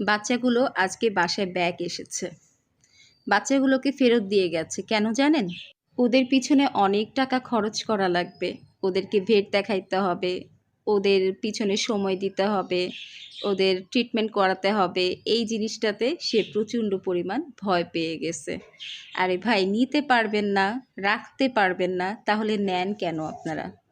বাচ্চাগুলো আজকে বাসায় ব্যাগ এসেছে। বাচ্চাগুলোকে ফেরত দিয়ে গেছে, কেন জানেন? ওদের পিছনে অনেক টাকা খরচ করা লাগবে। ওদেরকে ভেট দেখাইতে হবে, ওদের পিছনে সময় দিতে হবে, ওদের ট্রিটমেন্ট করাতে হবে। এই জিনিসটাতে সে প্রচণ্ড পরিমাণ ভয় পেয়ে গেছে। আরে ভাই, নিতে পারবেন না, রাখতে পারবেন না, তাহলে নেন কেন আপনারা?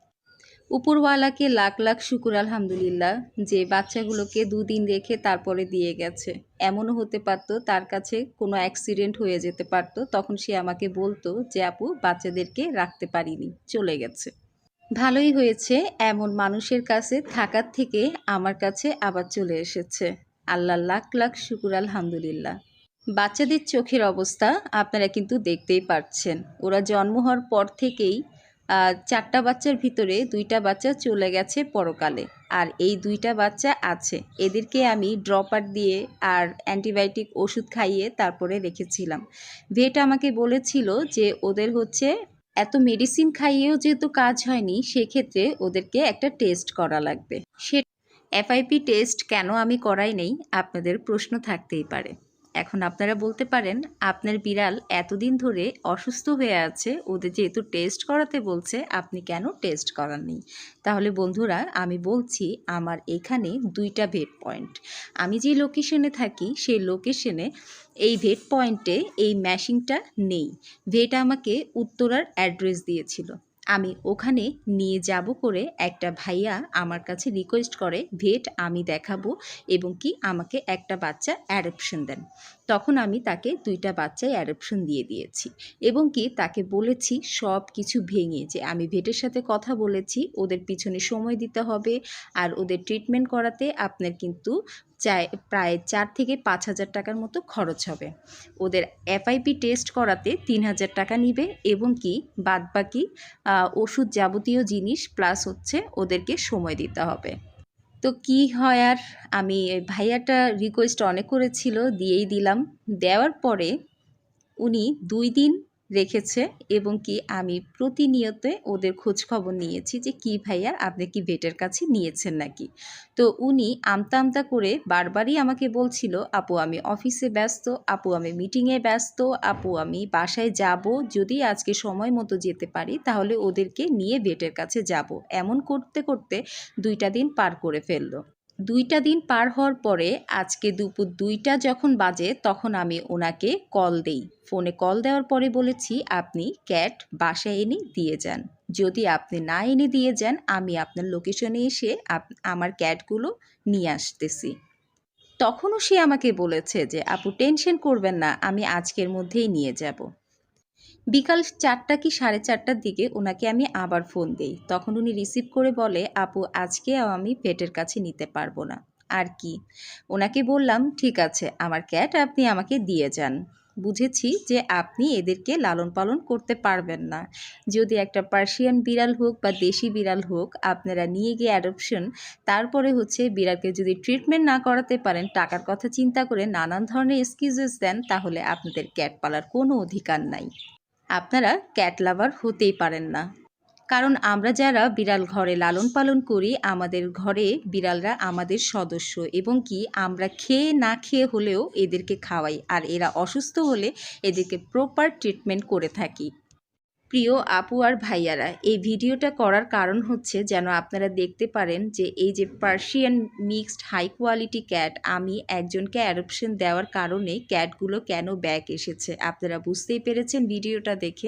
উপরওয়ালাকে লাখ লাখ শুকুর, আলহামদুলিল্লাহ, যে বাচ্চাগুলোকে দুদিন রেখে তারপরে দিয়ে গেছে। এমনও হতে পারতো, তার কাছে কোনো অ্যাক্সিডেন্ট হয়ে যেতে পারতো, তখন সে আমাকে বলতো যে, আপু, বাচ্চাদেরকে রাখতে পারিনি, চলে গেছে। ভালোই হয়েছে, এমন মানুষের কাছে থাকার থেকে আমার কাছে আবার চলে এসেছে। আল্লাহ লাখ লাখ শুকুর, আলহামদুলিল্লাহ। বাচ্চাদের চোখের অবস্থা আপনারা কিন্তু দেখতেই পাচ্ছেন ওরা জন্ম হওয়ার পর থেকেই চারটা বাচ্চার ভিতরে দুইটা বাচ্চা চলে গেছে পরকালে। আর এই দুইটা বাচ্চা আছে। এদেরকে আমি ড্রপার দিয়ে আর অ্যান্টিবায়োটিক ওষুধ খাইয়ে তারপরে রেখেছিলাম। ভেট আমাকে বলেছিল যে ওদের হচ্ছে এত মেডিসিন খাইয়েও যেহেতু কাজ হয়নি, সেক্ষেত্রে ওদেরকে একটা টেস্ট করা লাগবে। সে এফআইপি টেস্ট কেন আমি করাই নেই, আপনাদের প্রশ্ন থাকতেই পারে। এখন আপনারা বলতে পারেন, আপনার বিড়াল এতদিন ধরে অসুস্থ হয়ে আছে, ওদের যেহেতু টেস্ট করাতে বলছে, আপনি কেন টেস্ট করাননি? তাহলে বন্ধুরা, আমি বলছি আমার এখানে দুইটা ভেট পয়েন্ট আমি যে লোকেশনে থাকি, সেই লোকেশনে এই ভেট পয়েন্টে এই ম্যাশিংটা নেই। ভেট আমাকে উত্তরার অ্যাড্রেস দিয়েছিল। আমি ওখানে নিয়ে যাব করে একটা ভাইয়া আমার কাছে রিকোয়েস্ট করে, ভেট আমি দেখাবো এবং কি আমাকে একটা বাচ্চা অ্যাডপশন দেন। তখন আমি তাকে দুইটা বাচ্চাই অ্যাডপশন দিয়ে দিয়েছি এবং কি তাকে বলেছি সব কিছু ভেঙে যে আমি ভেটের সাথে কথা বলেছি, ওদের পিছনে সময় দিতে হবে আর ওদের ট্রিটমেন্ট করাতে আপনার কিন্তু চাই, প্রায় চার থেকে পাঁচ হাজার টাকার মতো খরচ হবে। ওদের এফআইপি টেস্ট করাতে তিন হাজার টাকা নিবে এবং কি বাদবাকি ওষুধ যাবতীয় জিনিস প্লাস হচ্ছে ওদেরকে সময় দিতে হবে। তো কি হয় আর? আমি ভাইয়াটা রিকোয়েস্ট অনেক করেছিল, দিয়েই দিলাম। দেওয়ার পরে উনি দুই দিন রেখেছে এবং কি আমি প্রতিনিয়ত ওদের খোঁজ খবর নিয়েছি যে কি ভাইয়া আপনি কি ভেটের কাছে নিয়েছেন নাকি? তো উনি আমতা আমতা করে বারবারই আমাকে বলছিল, আপু, আমি অফিসে ব্যস্ত, আপু, আমি মিটিংয়ে ব্যস্ত, আপু, আমি বাসায় যাব, যদি আজকে সময় মতো যেতে পারি, তাহলে ওদেরকে নিয়ে ভেটের কাছে যাব। এমন করতে করতে দুইটা দিন পার করে ফেলল। দুইটা দিন পার হওয়ার পরে আজকে দুপুর দুইটা যখন বাজে, তখন আমি ওনাকে কল দেই। ফোনে কল দেওয়ার পরে বলেছি, আপনি ক্যাট বাসায় এনে দিয়ে যান। যদি আপনি না এনে দিয়ে যান, আমি আপনার লোকেশনে এসে আমার ক্যাটগুলো নিয়ে আসতেছি। তখনও সে আমাকে বলেছে যে, আপু, টেনশন করবেন না, আমি আজকের মধ্যেই নিয়ে যাব। বিকাল চারটা কি সাড়ে চারটার দিকে ওনাকে আমি আবার ফোন দিই। তখন উনি রিসিভ করে বলে, আপু, আজকে আমি পেটের কাছে নিতে পারব না। আর কি? ওনাকে বললাম, ঠিক আছে, আমার ক্যাট আপনি আমাকে দিয়ে যান। বুঝেছি যে আপনি এদেরকে লালন পালন করতে পারবেন না। যদি একটা পার্সিয়ান বিড়াল হোক বা দেশি বিড়াল হোক, আপনারা নিয়ে গিয়ে অ্যাডপশন তারপরে হচ্ছে বিড়ালকে যদি ট্রিটমেন্ট না করাতে পারেন, টাকার কথা চিন্তা করে নানান ধরনের এক্সকিউজেস দেন, তাহলে আপনাদের ক্যাট পালার কোনো অধিকার নাই। আপনারা ক্যাট লাভার হতেই পারেন না। কারণ আমরা যারা বিড়াল ঘরে লালন পালন করি, আমাদের ঘরে বিড়ালরা আমাদের সদস্য এবং কি আমরা খেয়ে না খেয়ে হলেও এদেরকে খাওয়াই আর এরা অসুস্থ হলে এদেরকে প্রপার ট্রিটমেন্ট করে থাকি। প্রিয় আপু আর ভাইয়ারা, এই ভিডিওটা করার কারণ হচ্ছে যেন আপনারা দেখতে পারেন যে এই যে Persian mixed high quality cat আমি একজনকে অ্যাডপশন দেওয়ার কারণে ক্যাটগুলো কেন ব্যাক এসেছে। আপনারা বুঝতেই পেরেছেন ভিডিওটা দেখে।